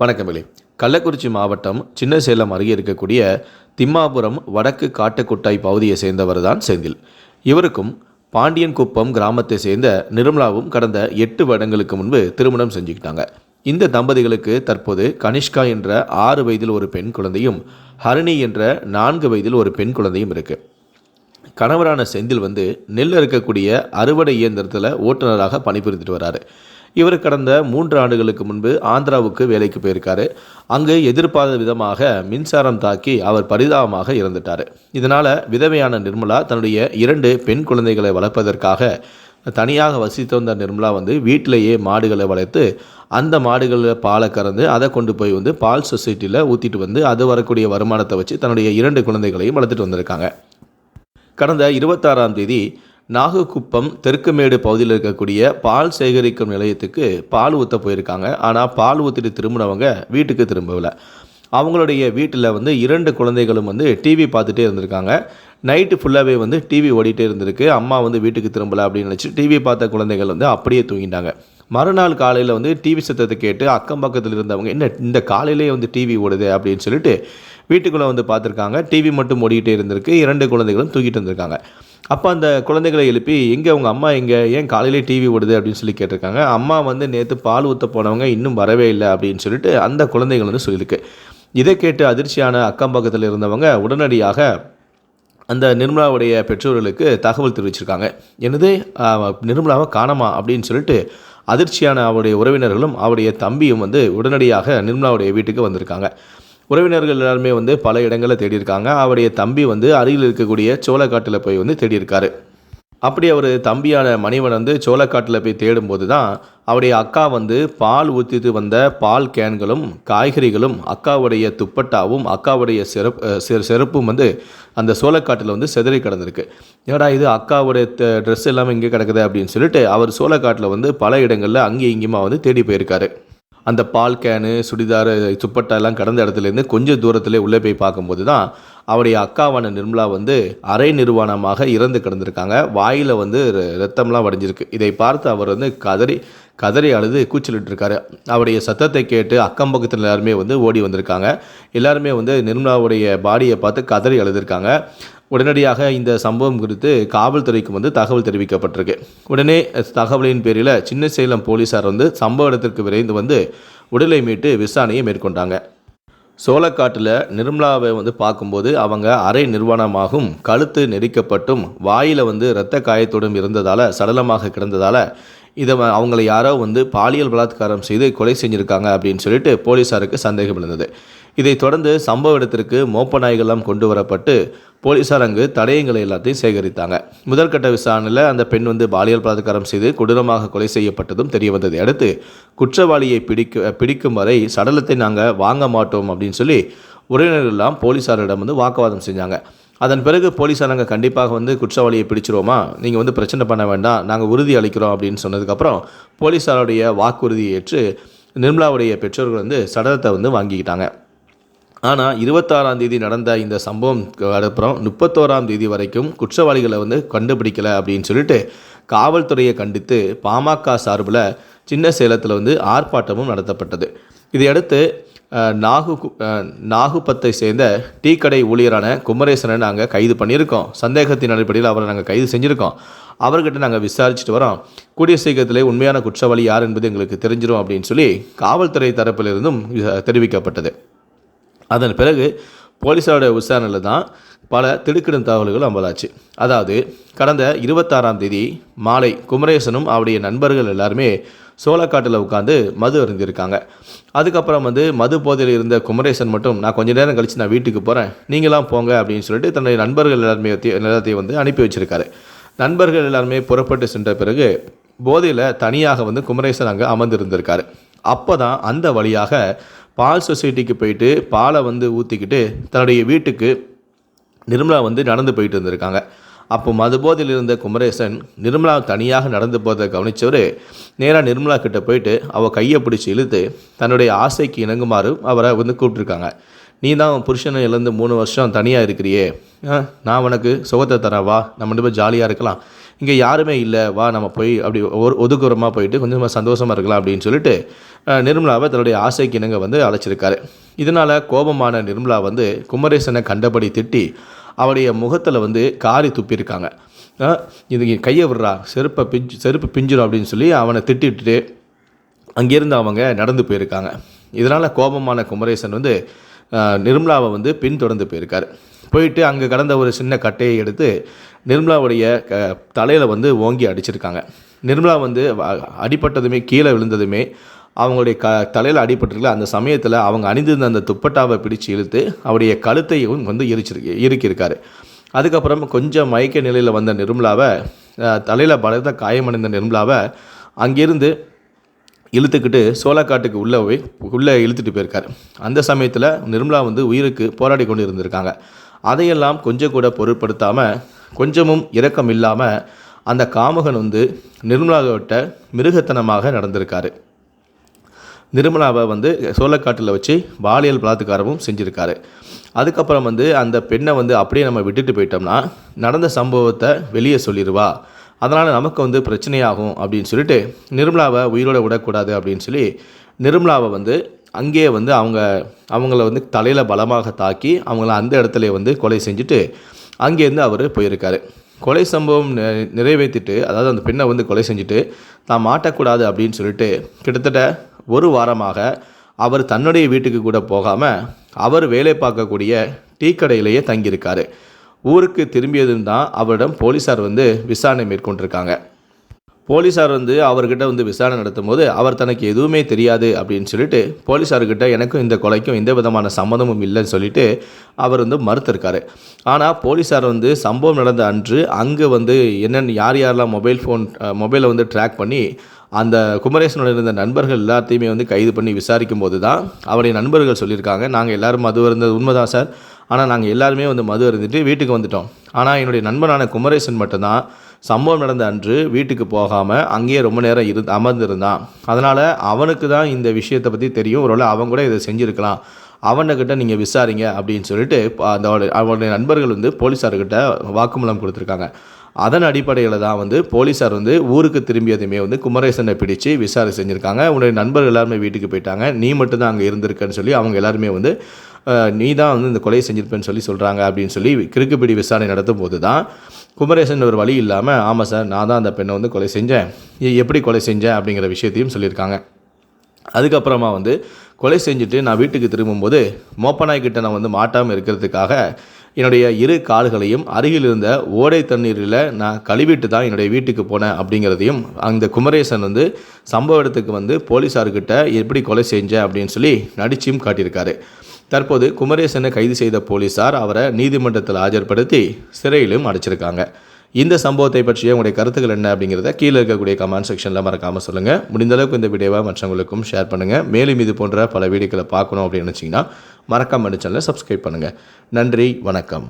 வணக்கமில்லை கள்ளக்குறிச்சி மாவட்டம் சின்ன சேலம் அருகே இருக்கக்கூடிய திம்மாபுரம் வடக்கு காட்டுக்குட்டாய் பகுதியை சேர்ந்தவர் தான் செந்தில். இவருக்கும் பாண்டியன் குப்பம் கிராமத்தை சேர்ந்த நிர்மலாவும் கடந்த எட்டு வருடங்களுக்கு முன்பு திருமணம் செஞ்சுக்கிட்டாங்க. இந்த தம்பதிகளுக்கு தற்போது கனிஷ்கா என்ற ஆறு வயதில் ஒரு பெண் குழந்தையும் ஹரிணி என்ற நான்கு வயதில் ஒரு பெண் குழந்தையும் இருக்குது கணவரான செந்தில் வந்து நெல் இருக்கக்கூடிய அறுவடை இயந்திரத்தில் ஓட்டுநராக பணிபுரிந்துட்டு வராரு. இவர் கடந்த மூன்று ஆண்டுகளுக்கு முன்பு ஆந்திராவுக்கு வேலைக்கு போயிருக்காரு. அங்கு எதிர்பாராத விதமாக மின்சாரம் தாக்கி அவர் பரிதாபமாக இறந்துட்டார். இதனால் விதவையான நிர்மலா தன்னுடைய இரண்டு பெண் குழந்தைகளை வளர்ப்பதற்காக தனியாக வசித்து வந்த நிர்மலா வந்து வீட்டிலேயே மாடுகளை வளர்த்து அந்த மாடுகளில் பாலை கறந்து அதை கொண்டு போய் வந்து பால் சொசைட்டியில் ஊற்றிட்டு வந்து அது வரக்கூடிய வருமானத்தை வச்சு தன்னுடைய இரண்டு குழந்தைகளையும் வளர்த்துட்டு வந்திருக்காங்க. கடந்த இருபத்தாறாம் தேதி நாகக்குப்பம் தெற்குமேடு பகுதியில் இருக்கக்கூடிய பால் சேகரிக்கும் நிலையத்துக்கு பால் ஊற்ற போயிருக்காங்க. ஆனால் பால் ஊற்றிட்டு திரும்பினவங்க வீட்டுக்கு திரும்பவில்லை. அவங்களுடைய வீட்டில் வந்து இரண்டு குழந்தைகளும் வந்து டிவி பார்த்துட்டே இருந்திருக்காங்க. நைட்டு ஃபுல்லாகவே வந்து டிவி ஓடிட்டே இருந்திருக்கு. அம்மா வந்து வீட்டுக்கு திரும்பலை அப்படின்னு நினச்சி டிவி பார்த்த குழந்தைகள் வந்து அப்படியே தூங்கிட்டாங்க. மறுநாள் காலையில் வந்து டிவி சத்தத்தை கேட்டு அக்கம் பக்கத்தில் இருந்தவங்க என்ன இந்த காலையிலே வந்து டிவி ஓடுது? அப்படின்னு சொல்லிட்டு வீட்டுக்குள்ளே வந்து பார்த்துருக்காங்க. டிவி மட்டும் ஓடிக்கிட்டே இருந்திருக்கு. இரண்டு குழந்தைகளும் தூக்கிட்டு இருந்திருக்காங்க. அப்போ அந்த குழந்தைகளை எழுப்பி எங்கே உங்கள் அம்மா எங்கே? ஏன் காலையிலே டிவி ஓடுது? அப்படின்னு சொல்லி கேட்டிருக்காங்க. அம்மா வந்து நேற்று பால் ஊற்ற போனவங்க இன்னும் வரவே இல்லை அப்படின்னு சொல்லிட்டு அந்த குழந்தைகள் வந்து சொல்லியிருக்கு. இதை கேட்டு அதிர்ச்சியான அக்கம் பக்கத்தில் இருந்தவங்க உடனடியாக அந்த நிர்மலாவுடைய பெற்றோர்களுக்கு தகவல் தெரிவிச்சிருக்காங்க. என்னது? நிர்மலாவை காணமா? அப்படின்னு சொல்லிட்டு அதிர்ச்சியான அவருடைய உறவினர்களும் அவருடைய தம்பியும் வந்து உடனடியாக நிர்மலாவுடைய வீட்டுக்கு வந்திருக்காங்க. உறவினர்கள் எல்லாருமே வந்து பல இடங்களில் தேடியிருக்காங்க. அவருடைய தம்பி வந்து அருகில் இருக்கக்கூடிய சோளக்காட்டில் போய் வந்து தேடியிருக்காரு. அப்படி அவர் தம்பியான மணிவன் வந்து சோளக்காட்டில் போய் தேடும்போது தான் அவருடைய அக்கா வந்து பால் ஊற்றிட்டு வந்த பால் கேன்களும் காய்கறிகளும் அக்காவுடைய துப்பட்டாவும் அக்காவுடைய சிறப்பு செருப்பும் வந்து அந்த சோளக்காட்டில் வந்து செதறி கிடந்திருக்கு. ஏடா இது அக்காவுடைய ட்ரெஸ் எல்லாமே இங்கே கிடக்குது அப்படின்னு சொல்லிட்டு அவர் சோளக்காட்டில் வந்து பல இடங்களில் அங்கேயும் இங்கேயுமா வந்து தேடி போயிருக்காரு. அந்த பால் கேனு சுடிதார் துப்பட்டா எல்லாம் கடந்த இடத்துலேருந்து கொஞ்சம் தூரத்திலே உள்ளே போய் பார்க்கும்போது தான் அவருடைய அக்காவான நிர்மலா வந்து அரை நிர்வாணமாக இறந்து கிடந்திருக்காங்க. வாயில் வந்து ரத்தம்லாம் வடிஞ்சிருக்கு. இதை பார்த்து அவர் வந்து கதறி கதறி அழுது கூச்சலிட்டுருக்காரு. அவருடைய சத்தத்தை கேட்டு அக்கம் பக்கத்தில் எல்லாருமே வந்து ஓடி வந்திருக்காங்க. எல்லாருமே வந்து நிர்மலாவுடைய பாடியை பார்த்து கதறி அழுதுருக்காங்க. உடனடியாக இந்த சம்பவம் குறித்து காவல்துறைக்கு வந்து தகவல் தெரிவிக்கப்பட்டிருக்கு. உடனே தகவலின் பேரில் சின்ன சேலம் போலீசார் வந்து சம்பவ இடத்திற்கு விரைந்து வந்து உடலை மீட்டு விசாரணையை மேற்கொண்டாங்க. சோளக்காட்டில் நிர்மலாவை வந்து பார்க்கும்போது அவங்க அரை நிர்வாணமாகும் கழுத்து நெரிக்கப்பட்டும் வாயில் வந்து இரத்த காயத்தோடும் இருந்ததால் சடலமாக கிடந்ததால் இதை அவங்கள யாரோ வந்து பாலியல் பலாத்காரம் செய்து கொலை செஞ்சுருக்காங்க அப்படின்னு சொல்லிட்டு போலீஸாருக்கு சந்தேகம் இருந்தது இதைத் தொடர்ந்து சம்பவ இடத்திற்கு மோப்ப நாய்கள்லாம் கொண்டு வரப்பட்டு போலீஸார் அங்கு தடயங்களை எல்லாத்தையும் சேகரித்தாங்க. முதற்கட்ட விசாரணையில் அந்த பெண் வந்து பாலியல் பலாத்காரம் செய்து கொடூரமாக கொலை செய்யப்பட்டதும் தெரிய வந்ததை அடுத்து குற்றவாளியை பிடிக்க பிடிக்கும் வரை சடலத்தை நாங்கள் வாங்க மாட்டோம் அப்படின்னு சொல்லி உறவினர்கள் எல்லாம் போலீஸாரிடம் வந்து வாக்குவாதம் செஞ்சாங்க. அதன் பிறகு போலீஸார் நாங்கள் கண்டிப்பாக வந்து குற்றவாளியை பிடிச்சிருவோமா? நீங்கள் வந்து பிரச்சனை பண்ண வேண்டாம் நாங்கள் உறுதி அளிக்கிறோம் அப்படின்னு சொன்னதுக்கப்புறம் போலீஸாருடைய வாக்குறுதியை ஏற்று நிர்மலாவுடைய பெற்றோர்கள் வந்து சடலத்தை வந்து வாங்கிக்கிட்டாங்க. ஆனால் இருபத்தாறாம் தேதி நடந்த இந்த சம்பவம் அப்புறம் முப்பத்தோராம் தேதி வரைக்கும் குற்றவாளிகளை வந்து கண்டுபிடிக்கல அப்படின்னு சொல்லிட்டு காவல்துறையை கண்டித்து பாமக சார்பில் சின்ன சேலத்தில் வந்து ஆர்ப்பாட்டமும் நடத்தப்பட்டது. இதையடுத்து நாகு நாகுப்பத்தை சேர்ந்த டீ கடை ஊழியரான குமரேசனை நாங்கள் கைது பண்ணியிருக்கோம். சந்தேகத்தின் அடிப்படையில் அவரை நாங்கள் கைது செஞ்சுருக்கோம். அவர்கிட்ட நாங்கள் விசாரிச்சுட்டு வரோம். கூடிய சீக்கிரத்திலே உண்மையான குற்றவாளி யார் என்பது எங்களுக்கு தெரிஞ்சிடும் அப்படின்னு சொல்லி காவல்துறை தரப்பிலிருந்தும் தெரிவிக்கப்பட்டது. அதன் பிறகு போலீஸாருடைய விசாரணையில் தான் பல திடுக்கிடும் தகவல்கள் அம்பலாச்சு. அதாவது கடந்த இருபத்தாறாம் தேதி மாலை குமரேசனும் அவருடைய நண்பர்கள் எல்லாருமே சோளக்காட்டில் உட்காந்து மது அருந்திருக்காங்க அதுக்கப்புறம் வந்து மது போதையில் இருந்த குமரேசன் மட்டும் நான் கொஞ்ச நேரம் கழித்து நான் வீட்டுக்கு போகிறேன் நீங்களாம் போங்க அப்படின்னு சொல்லிட்டு தன்னுடைய நண்பர்கள் எல்லாருமே எல்லாத்தையும் வந்து அனுப்பி வச்சுருக்காரு. நண்பர்கள் எல்லாருமே புறப்பட்டு சென்ற பிறகு போதையில் தனியாக வந்து குமரேசன் அங்கே அமர்ந்திருந்திருக்காரு. அப்போ தான் அந்த வழியாக பால் சொசைட்டிக்கு போயிட்டு பாலை வந்து ஊற்றிக்கிட்டு தன்னுடைய வீட்டுக்கு நிர்மலா வந்து நடந்து போயிட்டு இருந்திருக்காங்க. அப்போ மதுபோதையில் இருந்த குமரேசன் நிர்மலா தனியாக நடந்து போகிறத கவனித்தவர் நேராக நிர்மலா கிட்டே போயிட்டு அவள் கையை பிடிச்சி இழுத்து தன்னுடைய ஆசைக்கு இணங்குமாறு அவரை வந்து கூப்பிட்ருக்காங்க நீ தான் புருஷனை இழந்து மூணு வருஷம் தனியாக இருக்கிறியே. நான் உனக்கு சுகத்தை தரேன் வா நம்ம ரெண்டு ஜாலியாக இருக்கலாம். இங்கே யாருமே இல்லை வா நம்ம போய் அப்படி ஒரு ஒதுக்குறமாக போயிட்டு கொஞ்சமாக சந்தோஷமாக இருக்கலாம் அப்படின்னு சொல்லிட்டு நிர்மலாவை தன்னுடைய ஆசைக்கு இணங்க வந்து அழைச்சிருக்காரு. இதனால் கோபமான நிர்மலா வந்து குமரேசனை கண்டபடி திட்டி அவருடைய முகத்தில் வந்து காரி துப்பியிருக்காங்க. இது கையை விடுறா செருப்பை பிஞ்சு செருப்பு பிஞ்சிடும் அப்படின்னு சொல்லி அவனை திட்டிட்டு அங்கேருந்து அவங்க நடந்து போயிருக்காங்க. இதனால் கோபமான குமரேசன் வந்து நிர்மலாவை வந்து பின்தொடர்ந்து போயிருக்காரு. போயிட்டு அங்கே கடந்த ஒரு சின்ன கட்டையை எடுத்து நிர்மலாவுடைய க தலையில் வந்து ஓங்கி அடிச்சிருக்காங்க. நிர்மலா வந்து அடிப்பட்டதுமே அடிபட்டதுமே கீழே விழுந்ததுமே அவங்களுடைய க தலையில் அடிபட்டிருக்கல அந்த சமயத்தில் அவங்க அணிந்திருந்த அந்த துப்பட்டாவை பிடிச்சு இழுத்து அவருடைய கழுத்தையும் வந்து எரிச்சிருக்கு இருக்கியிருக்காரு அதுக்கப்புறம் கொஞ்சம் மயக்க நிலையில் வந்த நிர்மலாவை தலையில் பலத்த காயமடைந்த நிர்மலாவை அங்கேருந்து இழுத்துக்கிட்டு சோளக்காட்டுக்கு உள்ளே போய் உள்ளே இழுத்துட்டு போயிருக்காரு. அந்த சமயத்தில் நிர்மலா வந்து உயிருக்கு போராடி கொண்டு இருந்திருக்காங்க அதையெல்லாம் கொஞ்சம் கூட பொருட்படுத்தாமல் கொஞ்சமும் இரக்கம் இல்லாமல் அந்த காமுகன் வந்து நிர்மலாவிட்ட மிருகத்தனமாக நடந்திருக்காரு. நிர்மலாவை வந்து சோளக்காட்டில் வச்சு பாலியல் பலாத்காரமும் செஞ்சுருக்காரு. அதுக்கப்புறம் வந்து அந்த பெண்ணை வந்து அப்படியே நம்ம விட்டுட்டு போயிட்டோம்னா நடந்த சம்பவத்தை வெளியே சொல்லிடுவா அதனால் நமக்கு வந்து பிரச்சனையாகும் அப்படின்னு சொல்லிட்டு நிர்மலாவை உயிரோட விடக்கூடாது அப்படின்னு சொல்லி நிர்மலாவை வந்து அங்கேயே வந்து அவங்க அவங்கள வந்து தலையில் பலமாக தாக்கி அவங்கள அந்த இடத்துல வந்து கொலை செஞ்சுட்டு அங்கேருந்து அவர் போயிருக்காரு. கொலை சம்பவம் நிறைவேற்றிட்டு அதாவது அந்த பெண்ணை வந்து கொலை செஞ்சுட்டு தான் மாட்டக்கூடாது அப்படின்னு சொல்லிட்டு கிட்டத்தட்ட ஒரு வாரமாக அவர் தன்னுடைய வீட்டுக்கு கூட போகாமல் அவர் வேலை பார்க்கக்கூடிய டீ கடையிலேயே தங்கியிருக்காரு. ஊருக்கு திரும்பியதும் தான் அவரிடம் போலீஸார் வந்து விசாரணை மேற்கொண்டிருக்காங்க. போலீஸார் வந்து அவர்கிட்ட வந்து விசாரணை நடத்தும் போது அவர் தனக்கு எதுவுமே தெரியாது அப்படின்னு சொல்லிட்டு போலீஸார்கிட்ட எனக்கும் இந்த கொலைக்கும் எந்த விதமான சம்மந்தமும் இல்லைன்னு சொல்லிட்டு அவர் வந்து மறுத்திருக்காரு. ஆனால் போலீஸார் வந்து சம்பவம் நடந்த அன்று அங்கே வந்து என்னென்ன யார் யாரெல்லாம் மொபைல் ஃபோன் மொபைலை வந்து ட்ராக் பண்ணி அந்த குமரேசனோட இருந்த நண்பர்கள் எல்லாத்தையுமே வந்து கைது பண்ணி விசாரிக்கும் போது தான் அவருடைய நண்பர்கள் சொல்லியிருக்காங்க. நாங்கள் எல்லாரும் மது இருந்தது உண்மைதான் சார். ஆனால் நாங்கள் எல்லாருமே வந்து மது இருந்துட்டு வீட்டுக்கு வந்துட்டோம். ஆனால் என்னுடைய நண்பனான குமரேசன் மட்டும்தான் சம்பவம் நடந்த அன்று வீட்டுக்கு போகாமல் அங்கேயே ரொம்ப நேரம் இரு அமர்ந்திருந்தான். அதனால் அவனுக்கு தான் இந்த விஷயத்தை பற்றி தெரியும். ஒருவேளை அவன் கூட இதை செஞ்சுருக்கலாம். அவன்கிட்ட நீங்கள் விசாரிங்க அப்படின்னு சொல்லிட்டு அந்த அவனுடைய நண்பர்கள் வந்து போலீஸார்கிட்ட வாக்குமூலம் கொடுத்துருக்காங்க. அதன் அடிப்படையில் தான் வந்து போலீஸார் வந்து ஊருக்கு திரும்பியதுமே வந்து குமரேசனை பிடிச்சு விசாரணை செஞ்சுருக்காங்க. உன்னுடைய நண்பர்கள் எல்லாருமே வீட்டுக்கு போயிட்டாங்க. நீ மட்டும்தான் அங்கே இருந்திருக்கன்னு சொல்லி அவங்க எல்லாருமே வந்து நீ தான் வந்து இந்த கொலையை செஞ்சிருப்பேன்னு சொல்லி சொல்கிறாங்க அப்படின்னு சொல்லி கிறுக்குப்பிடி விசாரணை நடத்தும் போது தான் குமரேசன் ஒரு வழி இல்லாமல் ஆமாம் சார் நான் தான் அந்த பெண்ணை வந்து கொலை செஞ்சேன். எப்படி கொலை செஞ்சேன் அப்படிங்கிற விஷயத்தையும் சொல்லியிருக்காங்க. அதுக்கப்புறமா வந்து கொலை செஞ்சுட்டு நான் வீட்டுக்கு திரும்பும்போது மோப்பநாய்கிட்ட நான் வந்து மாட்டாமல் இருக்கிறதுக்காக என்னுடைய இரு கால்களையும் அருகில் இருந்த ஓடை தண்ணீரில் நான் கழுவிட்டு தான் என்னுடைய வீட்டுக்கு போனேன் அப்படிங்கிறதையும் அந்த குமரேசன் வந்து சம்பவ இடத்துக்கு வந்து போலீஸார்கிட்ட எப்படி கொலை செஞ்சேன் அப்படின்னு சொல்லி நடிச்சியும் காட்டியிருக்காரு. தற்போது குமரேசனை கைது செய்த போலீசார் அவரை நீதிமன்றத்தில் ஆஜர்படுத்தி சிறையிலும் அடைச்சிருக்காங்க. இந்த சம்பவத்தை பற்றிய உங்களுடைய கருத்துக்கள் என்ன அப்படிங்கிறத கீழே இருக்கக்கூடிய கமெண்ட் செக்ஷனில் மறக்காமல் சொல்லுங்கள் முடிந்தளவுக்கு இந்த வீடியோவை மற்றவங்களுக்கும் ஷேர் பண்ணுங்கள் மேலும் இது போன்ற பல வீடியோக்களை பார்க்கணும் அப்படின்னு நினச்சிங்கன்னா மறக்காமல் சேனலை சப்ஸ்கிரைப் பண்ணுங்கள் நன்றி வணக்கம்.